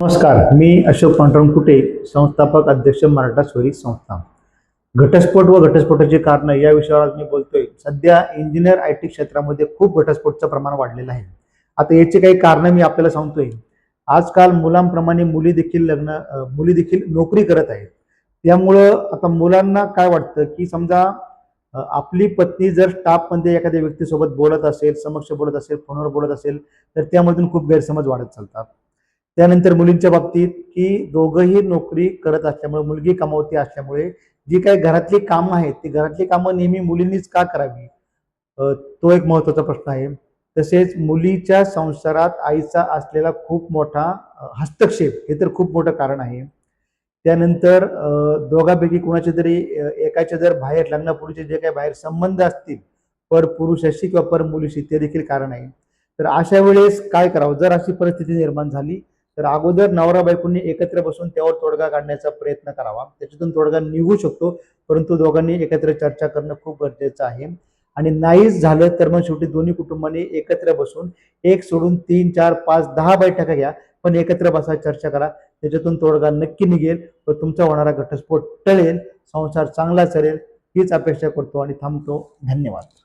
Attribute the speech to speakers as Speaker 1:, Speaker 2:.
Speaker 1: नमस्कार मी अशोक पांडुरंग कुटे संस्थापक अध्यक्ष मराठा स्वरी संस्था. घटस्फोट व घटस्फोटाची कारणं या विषयावर आज मी बोलतोय. सध्या इंजिनियर आय टी क्षेत्रामध्ये खूप घटस्फोटचं प्रमाण वाढलेलं आहे. आता याची काही कारणं मी आपल्याला सांगतोय. आजकाल मुलांप्रमाणे मुली देखील लग्न मुली देखील नोकरी करत आहेत. त्यामुळं आता मुलांना काय वाटतं की समजा आपली पत्नी जर स्टाफमध्ये एखाद्या व्यक्तीसोबत बोलत असेल समक्ष बोलत असेल फोनवर बोलत असेल तर त्यामधून खूप गैरसमज वाढत चालतात. त्यानंतर मुलींच्या बाबतीत की दोघंही नोकरी करत असल्यामुळे मुलगी कमावती असल्यामुळे जी काही घरातली कामं आहेत ती घरातली कामं नेहमी मुलींनीच का करावी? तो एक महत्त्वाचा प्रश्न आहे. तसेच मुलीच्या संसारात आईचा असलेला खूप मोठा हस्तक्षेप हे तर खूप मोठं कारण आहे. त्यानंतर दोघापैकी दोघांपैकी तरी एकाच्या जर बाहेर लग्नापूर्वीचे जे काही बाहेर संबंध असतील पर पुरुषाशी किंवा पर मुलीशी ते देखील कारण आहे. तर अशा वेळेस काय करावं? जर अशी परिस्थिती निर्माण झाली तर अगोदर नवरा बायकोंनी एकत्र बसून त्यावर तोडगा काढण्याचा प्रयत्न करावा. त्याच्यातून तोडगा निघू शकतो परंतु दोघांनी एकत्र चर्चा करणं खूप गरजेचं आहे. आणि नाहीच झालं तर मग शेवटी दोन्ही कुटुंबांनी एकत्र बसून एक सोडून तीन चार पाच दहा बैठका घ्या पण एकत्र बसा चर्चा करा. त्याच्यातून तोडगा नक्की निघेल व तुमचा होणारा घटस्फोट टळेल संसार चांगला चालेल हीच अपेक्षा करतो आणि थांबतो. धन्यवाद.